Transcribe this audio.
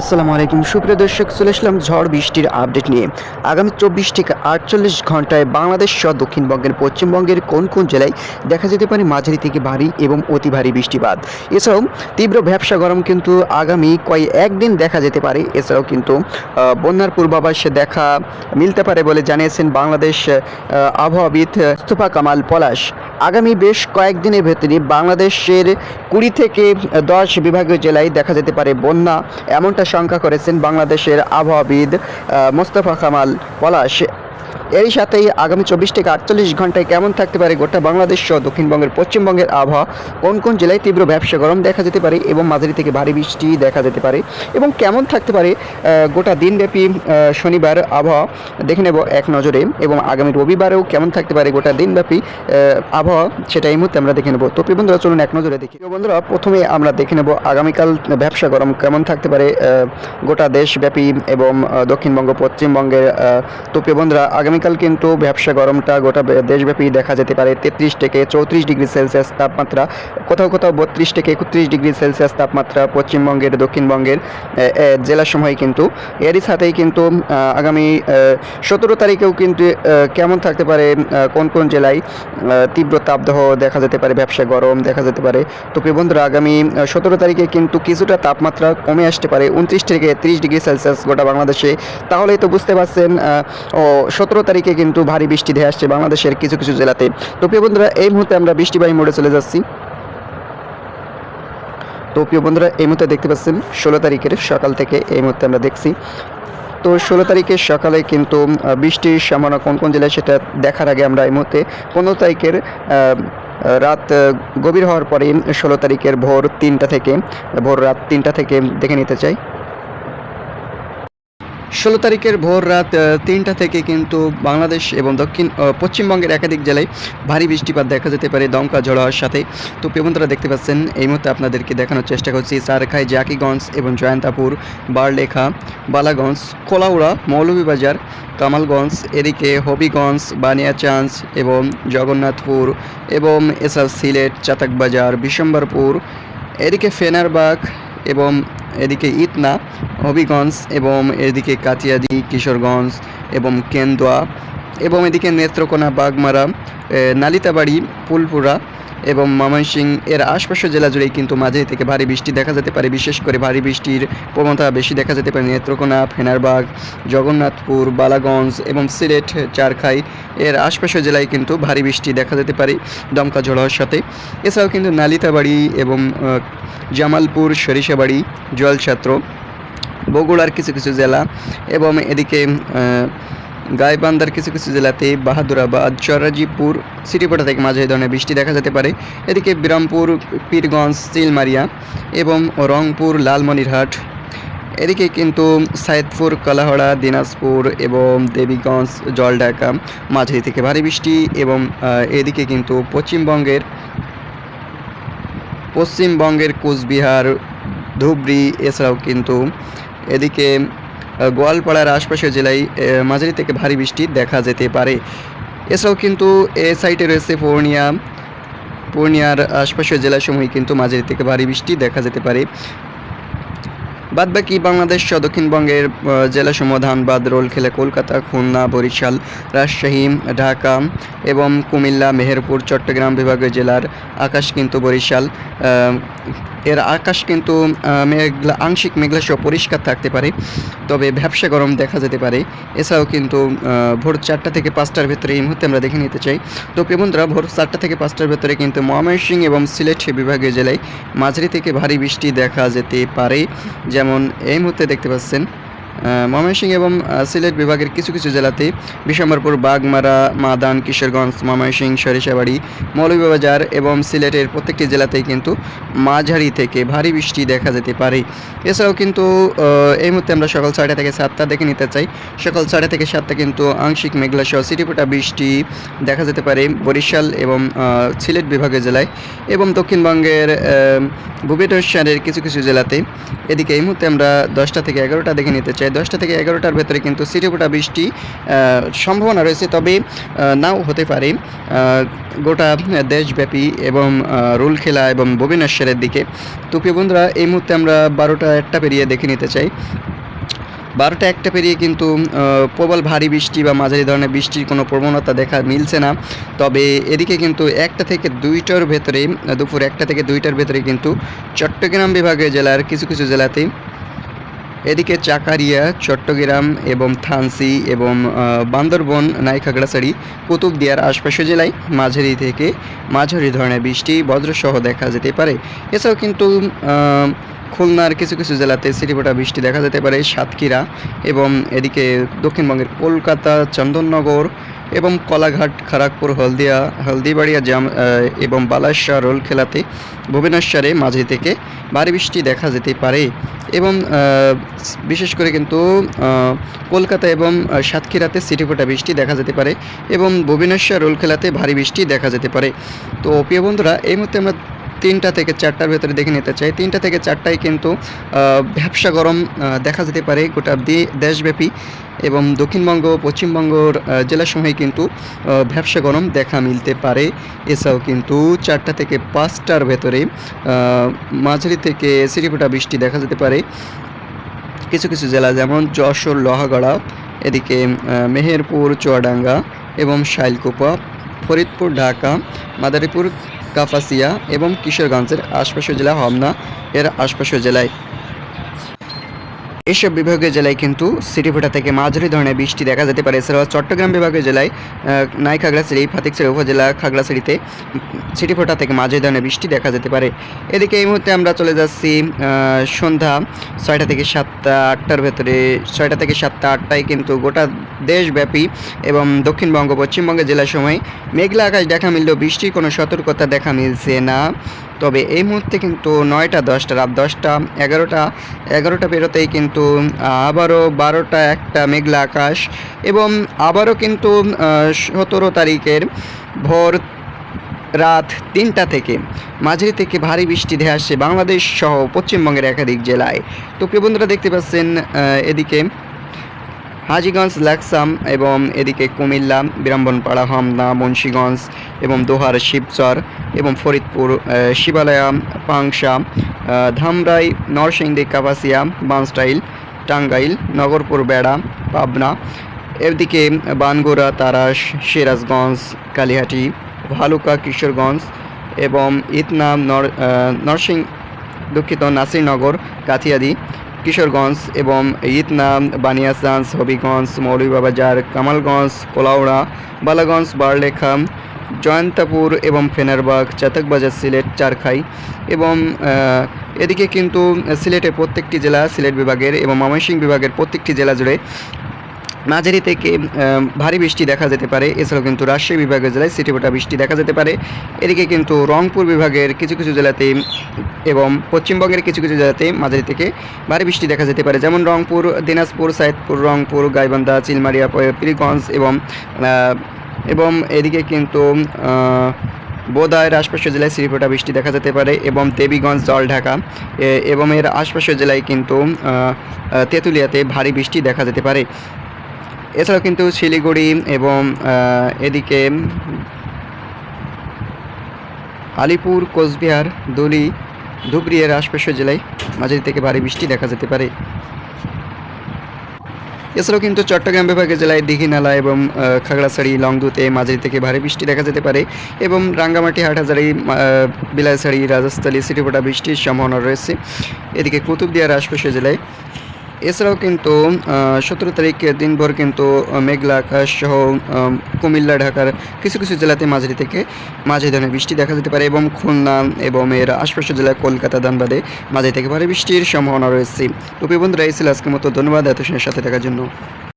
আসসালামু আলাইকুম। সুপ্রিয় দর্শক, চলে আসলাম ঝড় বৃষ্টির আপডেট নিয়ে। আগামী চব্বিশ থেকে আটচল্লিশ ঘন্টায় বাংলাদেশ সহ দক্ষিণবঙ্গের পশ্চিমবঙ্গের কোন কোন জেলায় দেখা যেতে পারে মাঝারি থেকে ভারী এবং অতি ভারী বৃষ্টিপাত? এছাড়াও তীব্র ব্যবসা গরম কিন্তু আগামী কয়েক একদিন দেখা যেতে পারে। এছাড়াও কিন্তু বন্যার পূর্বাভাস দেখা মিলতে পারে বলে জানিয়েছেন বাংলাদেশ আবহাওয়াবিদ মুস্তফা কামাল পলাশ। আগামী বেশ কয়েকদিনের ভেতরে বাংলাদেশের কুড়ি থেকে দশ বিভাগীয় জেলায় দেখা যেতে পারে বন্যা। এমনটা শঙ্কা করেছেন বাংলাদেশের আবহাওয়াবিদ মোস্তফা কামাল পলাশ। এরই সাথেই আগামী চব্বিশ থেকে আটচল্লিশ ঘন্টায় কেমন থাকতে পারে গোটা বাংলাদেশ সহ দক্ষিণবঙ্গের, পশ্চিমবঙ্গের আবহাওয়া, কোন কোন জেলায় তীব্র ব্যবসা গরম দেখা যেতে পারে এবং মাঝারি থেকে ভারী বৃষ্টি দেখা যেতে পারে এবং কেমন থাকতে পারে গোটা দিনব্যাপী শনিবার আবহাওয়া দেখে নেব এক নজরে এবং আগামী রবিবারেও কেমন থাকতে পারে গোটা দিনব্যাপী আবহাওয়া সেটা এই মুহূর্তে আমরা দেখে নেব। তো বন্ধুরা, চলুন এক নজরে দেখি। বন্ধুরা, প্রথমে আমরা দেখে নেব আগামীকাল ব্যবসা গরম কেমন থাকতে পারে গোটা দেশব্যাপী এবং দক্ষিণবঙ্গ, পশ্চিমবঙ্গের তো প্রিয় বন্ধুরা আগামীকাল কিন্তু ব্যবসা গরমটা গোটা দেশব্যাপী দেখা যেতে পারে। তেত্রিশ থেকে চৌত্রিশ ডিগ্রি সেলসিয়াস তাপমাত্রা, কোথাও কোথাও বত্রিশ থেকে একত্রিশ ডিগ্রি সেলসিয়াস তাপমাত্রা পশ্চিমবঙ্গের, দক্ষিণবঙ্গের জেলাসমূহে কিন্তু। এরই সাথেই কিন্তু আগামী সতেরো তারিখেও কিন্তু কেমন থাকতে পারে কোন কোন জেলায় তীব্র তাপদাহ দেখা যেতে পারে, ব্যবসা গরম দেখা যেতে পারে। তো প্রিয় বন্ধুরা, আগামী সতেরো তারিখে কিন্তু কিছুটা তাপমাত্রা কমে আসতে পারে, উনত্রিশ থেকে ত্রিশ ডিগ্রি সেলসিয়াস গোটা বাংলাদেশে। তাহলেই তো বুঝতে পারছেন ও, সতেরো তারিখে কিন্তু ভারী বৃষ্টি ধেয়ে আসছে বাংলাদেশের কিছু কিছু জেলাতে। তো প্রিয় বন্ধুরা, এই মুহূর্তে আমরা বৃষ্টিবাহী মোড়ে চলে যাচ্ছি। তো প্রিয় বন্ধুরা, এই মুহূর্তে দেখতে পাচ্ছেন, ষোলো তারিখের সকাল থেকে এই মুহূর্তে আমরা দেখছি। তো ষোলো তারিখের সকালে কিন্তু বৃষ্টির সম্ভাবনা কোন কোন জেলায় সেটা দেখার আগে আমরা এই মুহূর্তে পনেরো তারিখের রাত গভীর হওয়ার পরে ষোলো তারিখের ভোর তিনটা থেকে, ভোর রাত তিনটা থেকে দেখে নিতে চাই। ষোলো তারিখের ভোর রাত তিনটা থেকে কিন্তু বাংলাদেশ এবং দক্ষিণ পশ্চিমবঙ্গের একাধিক জেলায় ভারী বৃষ্টিপাত দেখা যেতে পারে, দমকা ঝড় হওয়ার সাথে। তো পেমন্তরা দেখতে পাচ্ছেন, এই মুহূর্তে আপনাদেরকে দেখানোর চেষ্টা করছি সারখাই, জাকিগঞ্জ এবং জয়ন্তাপুর, বারলেখা, বালাগঞ্জ, কোলাউড়া, মৌলভীবাজার, কামালগঞ্জ, এদিকে হবিগঞ্জ বানিয়াচাঞ্জ এবং জগন্নাথপুর এবং এছাড়াও সিলেট, চাতাকবাজার, বিশম্বরপুর, এদিকে ফেনারবাগ এবং এদিকে ইতনা, হবিগঞ্জ এবং এদিকে কাতিয়াদি কিশোরগঞ্জ এবং কেন্দুয়া এবং এদিকে নেত্রকোনা, বাগমারা নালিতাবাড়ি ফুলপুরা এবং ময়মনসিং এর আশপাশের জেলা জুড়েই কিন্তু মাঝে থেকে ভারী বৃষ্টি দেখা যেতে পারে। বিশেষ করে ভারী বৃষ্টির প্রবণতা বেশি দেখা যেতে পারে নেত্রকোনা, ফেনারবাগ, জগন্নাথপুর, বালাগঞ্জ এবং সিলেট, চারখাই। এর আশপাশের জেলায় কিন্তু ভারী বৃষ্টি দেখা যেতে পারে দমকা ঝড় হওয়ার সাথে। এছাড়াও কিন্তু নালিতাবাড়ি এবং জামালপুর, সরিষাবাড়ি, জলছাত্র, বগুড়ার কিছু কিছু জেলা এবং এদিকে আহ, গাইবান্ধার কিছু কিছু জেলাতে বাহাদুরাবাদ চরাজিপুর সিটিপোটা থেকে মাঝে ধরনের বৃষ্টি দেখা যেতে পারে। এদিকে বিরামপুর পীরগঞ্জ চিলমারিয়া এবং রংপুর লালমনিরহাট। এদিকে কিন্তু সাইদপুর কলাহড়া দিনাজপুর এবং দেবীগঞ্জ জলঢাকা মাঝারি থেকে ভারী বৃষ্টি এবং এদিকে কিন্তু পশ্চিমবঙ্গের পশ্চিমবঙ্গের কোচবিহার ধুবড়ি এছাড়াও কিন্তু এদিকে গোয়ালপাড়ার আশপাশের জেলায় মাঝারি থেকে ভারী বৃষ্টি দেখা যেতে পারে। এছাড়াও কিন্তু এ সাইটে রয়েছে পূর্ণিয়া। পূর্ণিয়ার আশপাশের জেলাসমূহে কিন্তু মাঝারি থেকে ভারী বৃষ্টি দেখা যেতে পারে। বাদবাকি বাংলাদেশ দক্ষিণবঙ্গের জেলাসমূহ ধানবাদ, রোলখেলা, কলকাতা, খুলনা, বরিশাল, রাজশাহী, ঢাকা এবং কুমিল্লা, মেহেরপুর, চট্টগ্রাম বিভাগীয় জেলার আকাশ কিন্তু বরিশাল। এর আকাশ কিন্তু মেঘলা, আংশিক মেঘলা সহ পরিষ্কার থাকতে পারে, তবে ব্যবসা গরম দেখা যেতে পারে। এছাড়াও কিন্তু ভোর চারটা থেকে পাঁচটার ভেতরে এই মুহূর্তে আমরা দেখে নিতে চাই। তো বন্ধুরা, ভোর চারটা থেকে পাঁচটার ভেতরে কিন্তু ময়মনসিংহ এবং সিলেট বিভাগীয় জেলায় মাঝারি থেকে ভারী বৃষ্টি দেখা যেতে পারে। যেমন এই মুহূর্তে দেখতে পাচ্ছেন ময়মনসিংহ এবং সিলেট বিভাগের কিছু কিছু জেলাতে বিশম্বরপুর বাগমারা মাদান কিশোরগঞ্জ ময়মনসিংহ সরিষাবাড়ি মৌলভীবাজার এবং সিলেটের প্রত্যেকটি জেলাতেই কিন্তু মাঝারি থেকে ভারী বৃষ্টি দেখা যেতে পারে। এছাড়াও কিন্তু এই মুহূর্তে আমরা সকাল ছয়টা থেকে সাতটা দেখে নিতে চাই। সকাল ছয়টা থেকে সাতটা কিন্তু আংশিক মেঘলা সহ সিটিপোটা বৃষ্টি দেখা যেতে পারে বরিশাল এবং সিলেট বিভাগের জেলায় এবং দক্ষিণবঙ্গের আহ, ভুবনেশ্বরের কিছু কিছু জেলাতে। এদিকে এই মুহূর্তে আমরা দশটা থেকে এগারোটা দেখে নিতে চাই। দশটা থেকে এগারোটার ভেতরে কিন্তু সিটিপোটা বৃষ্টি সম্ভাবনা রয়েছে। তবে নাও হতে পারে গোটা দেশব্যাপী এবং রুলখেলা এবং ভুবনেশ্বরের দিকে। তো প্রিয় বন্ধুরা, এই মুহূর্তে আমরা বারোটা একটা পেরিয়ে দেখে নিতে চাই। বারোটা একটা পেরিয়ে কিন্তু প্রবল ভারী বৃষ্টি বা মাঝারি ধরনের বৃষ্টির কোনো প্রবণতা দেখা মিলছে না। তবে এদিকে কিন্তু একটা থেকে দুইটার ভেতরে, দুপুর একটা থেকে দুইটার ভেতরে কিন্তু চট্টগ্রাম বিভাগের জেলার কিছু কিছু জেলাতে এদিকে চাকারিয়া, চট্টগ্রাম এবং থানসি এবং বান্দরবন নাইখাগড়াছড়ি কুতুবদিয়ার আশপাশের জেলায় মাঝারি থেকে মাঝারি ধরনের বৃষ্টি বজ্রসহ দেখা যেতে পারে। এছাড়াও কিন্তু খুলনার কিছু কিছু জেলাতে সিটিপোটা বৃষ্টি দেখা যেতে পারে সাতক্ষীরা এবং এদিকে দক্ষিণবঙ্গের কলকাতা, চন্দননগর এবং কলাঘাট খড়গপুর হলদিয়া, হলদিবাড়িয়া জাম এবং বালাসা রোল খেলাতে ভুবনেশ্বরে মাঝে থেকে ভারী বৃষ্টি দেখা যেতে পারে। এবং বিশেষ করে কিন্তু কলকাতা এবং সাতক্ষীরাতে সাতক্ষীরাতে সিটিফোটা বৃষ্টি দেখা যেতে পারে এবং ভুবনেশ্বর রোল খেলাতে ভারী বৃষ্টি দেখা যেতে পারে। তো প্রিয় বন্ধুরা, এই মুহূর্তে আমরা তিনটা থেকে চারটার ভেতরে দেখে নিতে চাই। তিনটা থেকে চারটায় কিন্তু আহ, ভ্যাবসা গরম দেখা যেতে পারে গোটা দেশব্যাপী এবং দক্ষিণবঙ্গ পশ্চিমবঙ্গর জেলাসমূহে কিন্তু আহ, ভ্যাবসা গরম দেখা মিলতে পারে। এছাড়াও কিন্তু চারটা থেকে পাঁচটার ভেতরে মাঝারি থেকে সিটিফোটা বৃষ্টি দেখা যেতে পারে। কিছু কিছু জেলা যেমন যশোর লোহাগড়া এদিকে মেহেরপুর চুয়াডাঙ্গা এবং শাইলকুপা ফরিদপুর ঢাকা মাদারীপুর কাপাসিয়া এবং কিশোরগঞ্জের আশপাশের জেলা হমনা এর আশপাশের জেলায়। এসব বিভাগীয় জেলায় কিন্তু সিটিফোটা থেকে মাঝারি ধরনের বৃষ্টি দেখা যেতে পারে। এছাড়াও চট্টগ্রাম বিভাগীয় জেলায় নাই খাগড়াছড়ি ফাতিকছড়ি, উপজেলা খাগড়াছড়িতে সিটিফোটা থেকে মাঝারি ধরনের বৃষ্টি দেখা যেতে পারে। এদিকে এই মুহূর্তে আমরা চলে যাচ্ছি সন্ধ্যা ছয়টা থেকে সাতটা, আটটার ভেতরে, ছয়টা থেকে সাতটা, আটটায় কিন্তু গোটা দেশব্যাপী এবং দক্ষিণবঙ্গ, পশ্চিমবঙ্গের জেলার সময় মেঘলা আকাশ দেখা মিললেও বৃষ্টির কোনো সতর্কতা দেখা মিলছে না। তবে এই মুহূর্তে কিন্তু নয়টা, দশটা, রাত দশটা, এগারোটা এগারোটা বেরোতেই কিন্তু আবারও বারোটা একটা মেঘলা আকাশ এবং আবারও কিন্তু সতেরো তারিখের ভোর রাত তিনটা থেকে মাঝারি থেকে ভারী বৃষ্টি ধেয়ে আসছে বাংলাদেশ সহ পশ্চিমবঙ্গের একাধিক জেলায়। তো প্রিয় বন্ধুরা দেখতে পাচ্ছেন এদিকে হাজিগঞ্জ লাকসাম এবং এদিকে কুমিল্লা বিরামবনপাড়া হামদা, মুন্সীগঞ্জ এবং দোহার শিবচর এবং ফরিদপুর শিবালয়া, পাংশা ধামরাই, নরসিংদী, কাপাসিয়া, বানস্টাইল, টাঙ্গাইল, নগরপুর, বেড়া, পাবনা, এদিকে বানগোড়া, তারাস, সিরাজগঞ্জ, কালিহাটি, ভালুকা, কিশোরগঞ্জ এবং ইতনাম নর নরসিং, দুঃখিত নাসিরনগর, কাথিয়াদি কিশোরগঞ্জ এবং ইতনা বানিয়াসগঞ্জ হবিগঞ্জ, মৌলভীবাজার, কামালগঞ্জ, কোলাউড়া, বালাগঞ্জ, বারলেখা, জয়ন্তাপুর এবং ফেনারবাগ, চাতকবাজার, সিলেট, চারখাই এবং এদিকে কিন্তু সিলেটের প্রত্যেকটি জেলা, সিলেট বিভাগের এবং ময়মনসিংহ বিভাগের প্রত্যেকটি জেলা জুড়ে মাঝারি থেকে ভারী বৃষ্টি দেখা যেতে পারে। এছাড়াও কিন্তু রাজশাহী বিভাগের জেলায় সিটিপোটা বৃষ্টি দেখা যেতে পারে। এদিকে কিন্তু রংপুর বিভাগের কিছু কিছু জেলাতে এবং পশ্চিমবঙ্গের কিছু কিছু জেলাতে মাঝারি থেকে ভারী বৃষ্টি দেখা যেতে পারে। যেমন রংপুর, দিনাজপুর, সাইদপুর, রংপুর, গাইবান্ধা চিলমারিয়া পীরগঞ্জ এবং এবং এদিকে কিন্তু বোদায়ের আশপাশের জেলায় সিরিপোটা বৃষ্টি দেখা যেতে পারে এবং দেবীগঞ্জ, জলঢাকা, এ- এবং এর আশপাশের জেলায় কিন্তু তেঁতুলিয়াতে ভারী বৃষ্টি দেখা যেতে পারে। এছাড়াও কিন্তু শিলিগুড়ি এবং এদিকে আলিপুর, কোচবিহার দুলি এর আশপাশের জেলায় মাঝারি থেকে ভারী বৃষ্টি দেখা যেতে পারে। এছাড়াও কিন্তু চট্টগ্রাম বিভাগের জেলায় দীঘিনালা এবং খাগড়াছড়ি, লংদুতে মাঝারি থেকে ভারী বৃষ্টি দেখা যেতে পারে এবং রাঙ্গামাটি, হাটহাজারি বিলাইছড়ি রাজস্থলী সিটিপোটা বৃষ্টির সম্ভাবনা রয়েছে। এদিকে কুতুবদিয়ার আশপাশের জেলায় এছাড়াও কিন্তু সতেরো তারিখের দিনভর কিন্তু মেঘলা আকাশ সহ কুমিল্লা, ঢাকার কিছু কিছু জেলাতে মাঝারি থেকে মাঝারি ধরনের বৃষ্টি দেখা যেতে পারে এবং খুলনা এবং এর আশপাশের জেলা কলকাতা, ধানবাদে মাঝারি থেকে ভারী বৃষ্টির সম্ভাবনা রয়েছে। প্রিয় বন্ধুরা, এই ছিল আজকের মতো। ধন্যবাদ এত সাথে থাকার জন্য।